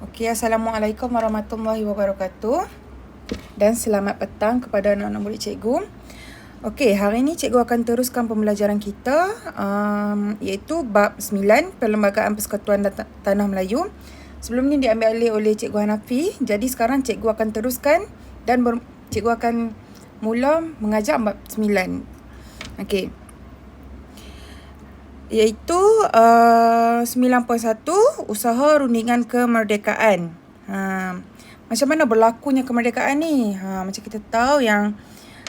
Okey, Assalamualaikum warahmatullahi wabarakatuh. Dan selamat petang kepada anak-anak murid cikgu. Okey, hari ini cikgu akan teruskan pembelajaran kita um, iaitu bab 9 Perlembagaan Persekutuan Tanah Melayu. Sebelum ni diambil alih oleh cikgu Hanafi. Jadi sekarang cikgu akan teruskan dan ber, cikgu akan mula mengajar bab 9. Okey iaitu uh, 9.1 usaha rundingan kemerdekaan. Ha, macam mana berlakunya kemerdekaan ni? Ha, macam kita tahu yang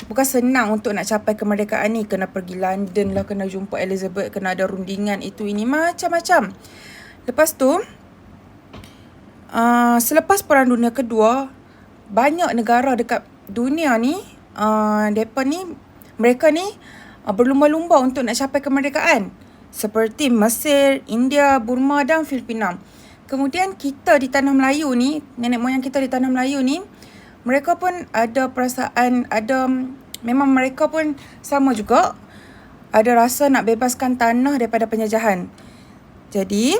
bukan senang untuk nak capai kemerdekaan ni. Kena pergi London lah, kena jumpa Elizabeth, kena ada rundingan itu ini macam-macam. Lepas tu, uh, selepas Perang Dunia Kedua, banyak negara dekat dunia ni, uh, mereka ni, mereka ni uh, berlumba-lumba untuk nak capai kemerdekaan seperti Mesir, India, Burma dan Filipina. Kemudian kita di tanah Melayu ni, nenek moyang kita di tanah Melayu ni, mereka pun ada perasaan, ada memang mereka pun sama juga ada rasa nak bebaskan tanah daripada penjajahan. Jadi,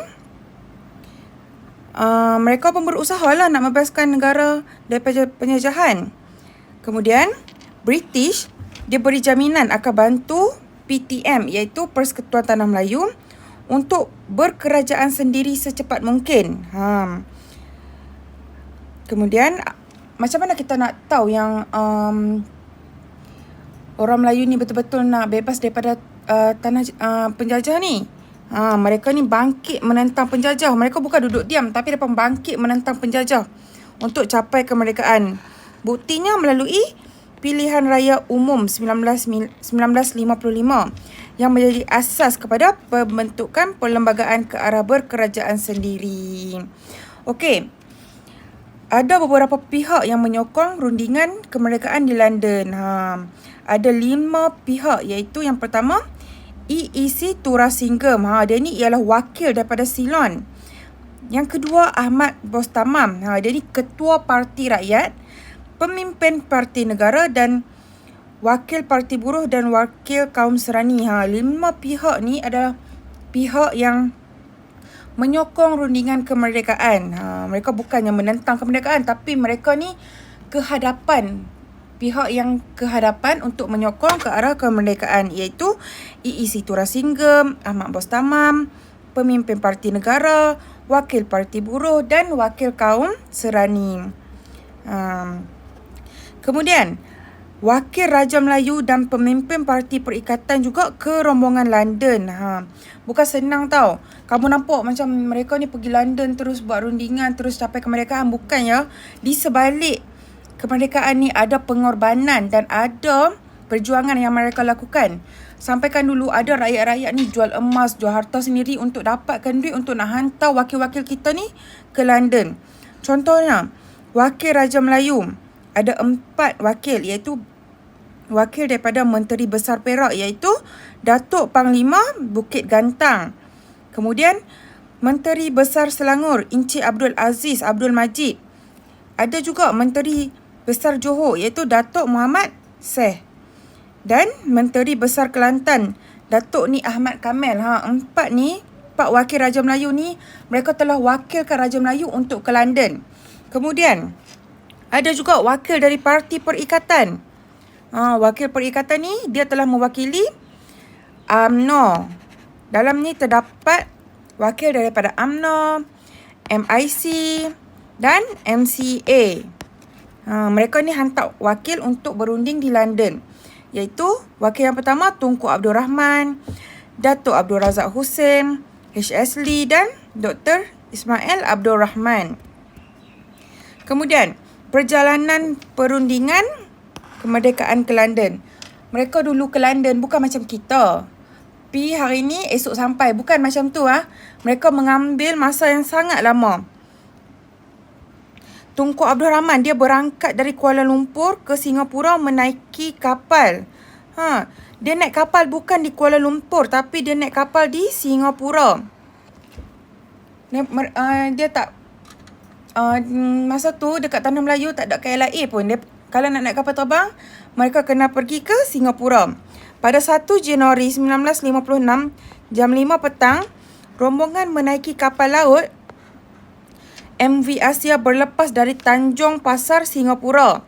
uh, mereka pun berusaha lah nak membebaskan negara daripada penjajahan. Kemudian, British dia beri jaminan akan bantu PTM iaitu Persekutuan Tanah Melayu untuk berkerajaan sendiri secepat mungkin. Ha. Kemudian macam mana kita nak tahu yang um, orang Melayu ni betul-betul nak bebas daripada uh, tanah uh, penjajah ni? Ha, mereka ni bangkit menentang penjajah. Mereka bukan duduk diam tapi mereka bangkit menentang penjajah untuk capai kemerdekaan. Buktinya melalui Pilihan Raya Umum 1955 yang menjadi asas kepada pembentukan perlembagaan ke arah berkerajaan sendiri. Okey. Ada beberapa pihak yang menyokong rundingan kemerdekaan di London. Ha. Ada lima pihak iaitu yang pertama EEC Tura Singgem. Ha. Dia ni ialah wakil daripada Ceylon. Yang kedua Ahmad Bostamam. Ha. Dia ni ketua parti rakyat pemimpin parti negara dan wakil parti buruh dan wakil kaum serani. Ha, lima pihak ni adalah pihak yang menyokong rundingan kemerdekaan. Ha, mereka bukannya menentang kemerdekaan tapi mereka ni kehadapan pihak yang kehadapan untuk menyokong ke arah kemerdekaan iaitu EEC Tura Singgem, Ahmad Bostamam, pemimpin parti negara, wakil parti buruh dan wakil kaum serani. Um, Kemudian, Wakil Raja Melayu dan pemimpin parti perikatan juga ke rombongan London. Ha. Bukan senang tau. Kamu nampak macam mereka ni pergi London terus buat rundingan terus capai kemerdekaan. Bukan ya. Di sebalik kemerdekaan ni ada pengorbanan dan ada perjuangan yang mereka lakukan. Sampaikan dulu ada rakyat-rakyat ni jual emas, jual harta sendiri untuk dapatkan duit untuk nak hantar wakil-wakil kita ni ke London. Contohnya, Wakil Raja Melayu ada empat wakil iaitu wakil daripada Menteri Besar Perak iaitu Datuk Panglima Bukit Gantang. Kemudian Menteri Besar Selangor Encik Abdul Aziz Abdul Majid. Ada juga Menteri Besar Johor iaitu Datuk Muhammad Seh. Dan Menteri Besar Kelantan Datuk Ni Ahmad Kamel. Ha, empat ni, empat wakil Raja Melayu ni, mereka telah wakilkan Raja Melayu untuk ke London. Kemudian, ada juga wakil dari parti perikatan. Ha, wakil perikatan ni dia telah mewakili UMNO. Dalam ni terdapat wakil daripada UMNO, MIC dan MCA. Ha, mereka ni hantar wakil untuk berunding di London. Iaitu wakil yang pertama Tunku Abdul Rahman, Datuk Abdul Razak Hussein, HS Lee dan Dr. Ismail Abdul Rahman. Kemudian, perjalanan perundingan kemerdekaan ke London. Mereka dulu ke London bukan macam kita. Pi hari ni esok sampai bukan macam tu ah. Mereka mengambil masa yang sangat lama. Tunku Abdul Rahman dia berangkat dari Kuala Lumpur ke Singapura menaiki kapal. Ha, dia naik kapal bukan di Kuala Lumpur tapi dia naik kapal di Singapura. Dia, uh, dia tak uh, masa tu dekat Tanah Melayu tak ada KLIA pun. Dia, kalau nak naik kapal terbang, mereka kena pergi ke Singapura. Pada 1 Januari 1956, jam 5 petang, rombongan menaiki kapal laut MV Asia berlepas dari Tanjung Pasar, Singapura.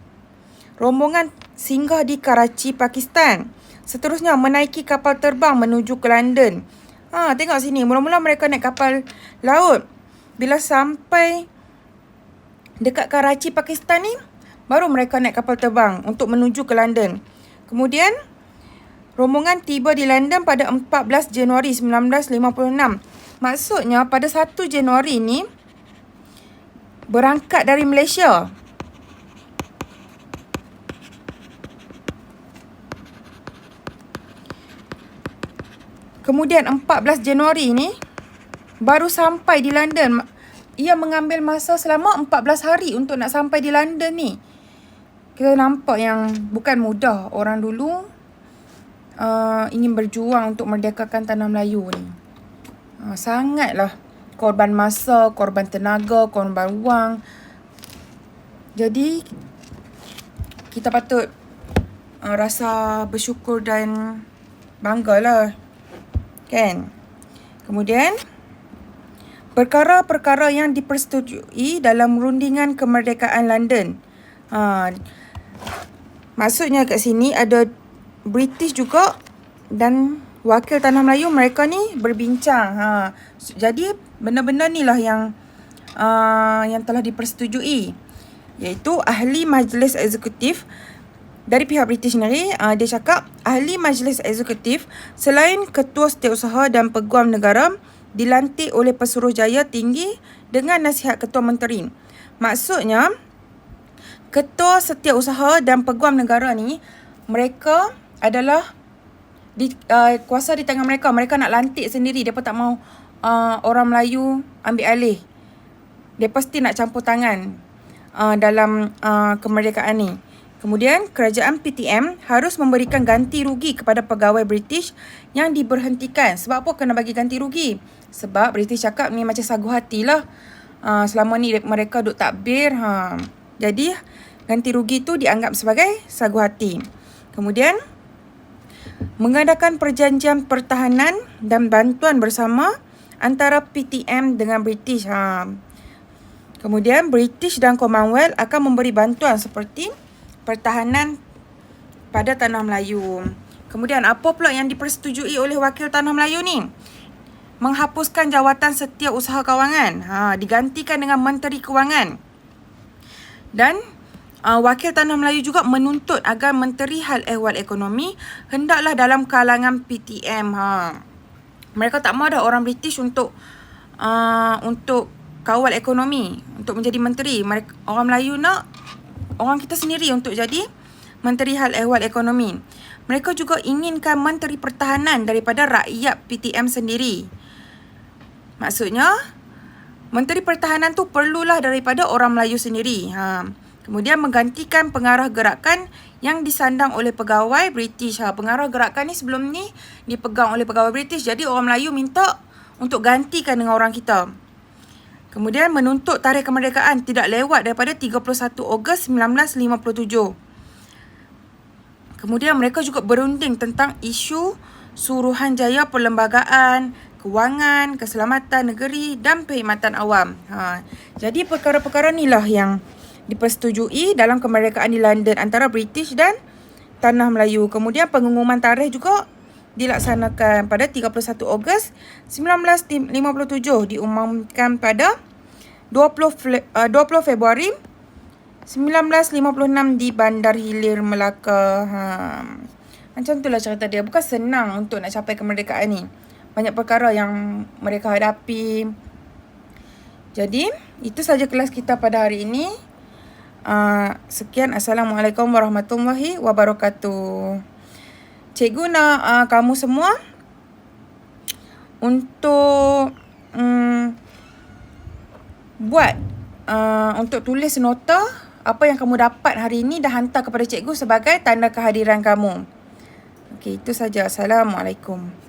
Rombongan singgah di Karachi, Pakistan. Seterusnya menaiki kapal terbang menuju ke London. Ha, tengok sini. Mula-mula mereka naik kapal laut. Bila sampai dekat Karachi, Pakistan ni, baru mereka naik kapal terbang untuk menuju ke London. Kemudian, rombongan tiba di London pada 14 Januari 1956. Maksudnya, pada 1 Januari ni, berangkat dari Malaysia. Kemudian 14 Januari ni baru sampai di London. Ia mengambil masa selama 14 hari untuk nak sampai di London ni. Kita nampak yang bukan mudah orang dulu uh, ingin berjuang untuk merdekakan tanah Melayu ni. Uh, sangatlah korban masa, korban tenaga, korban wang. Jadi kita patut uh, rasa bersyukur dan banggalah kan kemudian perkara-perkara yang dipersetujui dalam rundingan kemerdekaan London. Ha maksudnya kat sini ada British juga dan wakil tanah Melayu mereka ni berbincang. Ha jadi benda-benda ni lah yang uh, yang telah dipersetujui. Iaitu ahli majlis eksekutif dari pihak British sendiri, uh, dia cakap ahli majlis eksekutif selain ketua setiausaha dan peguam negara dilantik oleh Pesuruhjaya Tinggi dengan nasihat ketua menteri. Maksudnya, ketua setiausaha dan peguam negara ni, mereka adalah di, uh, kuasa di tangan mereka. Mereka nak lantik sendiri. Mereka tak mau uh, orang Melayu ambil alih. Dia pasti nak campur tangan uh, dalam uh, kemerdekaan ni. Kemudian, kerajaan PTM harus memberikan ganti rugi kepada pegawai British yang diberhentikan. Sebab apa kena bagi ganti rugi? Sebab British cakap ni macam sagu hati lah. Uh, selama ni mereka duk takbir. Ha. Jadi, ganti rugi tu dianggap sebagai sagu hati. Kemudian, mengadakan perjanjian pertahanan dan bantuan bersama antara PTM dengan British. Ha. Kemudian, British dan Commonwealth akan memberi bantuan seperti pertahanan pada tanah Melayu. Kemudian apa pula yang dipersetujui oleh wakil tanah Melayu ni? Menghapuskan jawatan setiausaha kawangan. Ha, digantikan dengan menteri kewangan. Dan uh, wakil tanah Melayu juga menuntut agar menteri hal ehwal ekonomi hendaklah dalam kalangan PTM. Ha. Mereka tak mahu ada orang British untuk uh, untuk kawal ekonomi, untuk menjadi menteri. Mereka, orang Melayu nak orang kita sendiri untuk jadi Menteri Hal Ehwal Ekonomi. Mereka juga inginkan Menteri Pertahanan daripada rakyat PTM sendiri. Maksudnya, Menteri Pertahanan tu perlulah daripada orang Melayu sendiri. Ha. Kemudian menggantikan pengarah gerakan yang disandang oleh pegawai British. Ha. Pengarah gerakan ni sebelum ni dipegang oleh pegawai British. Jadi orang Melayu minta untuk gantikan dengan orang kita. Kemudian menuntut tarikh kemerdekaan tidak lewat daripada 31 Ogos 1957. Kemudian mereka juga berunding tentang isu Suruhanjaya Perlembagaan, Kewangan, Keselamatan Negeri dan Perkhidmatan Awam. Ha. Jadi perkara-perkara inilah yang dipersetujui dalam kemerdekaan di London antara British dan Tanah Melayu. Kemudian pengumuman tarikh juga dilaksanakan pada 31 Ogos 1957 diumumkan pada 20 uh, 20 Februari 1956 di Bandar Hilir Melaka. Ha. Macam itulah cerita dia. Bukan senang untuk nak capai kemerdekaan ni. Banyak perkara yang mereka hadapi. Jadi, itu saja kelas kita pada hari ini. Uh, sekian. Assalamualaikum warahmatullahi wabarakatuh cikgu nak uh, kamu semua untuk um, buat uh, untuk tulis nota apa yang kamu dapat hari ini dah hantar kepada cikgu sebagai tanda kehadiran kamu. Okey, itu saja. Assalamualaikum.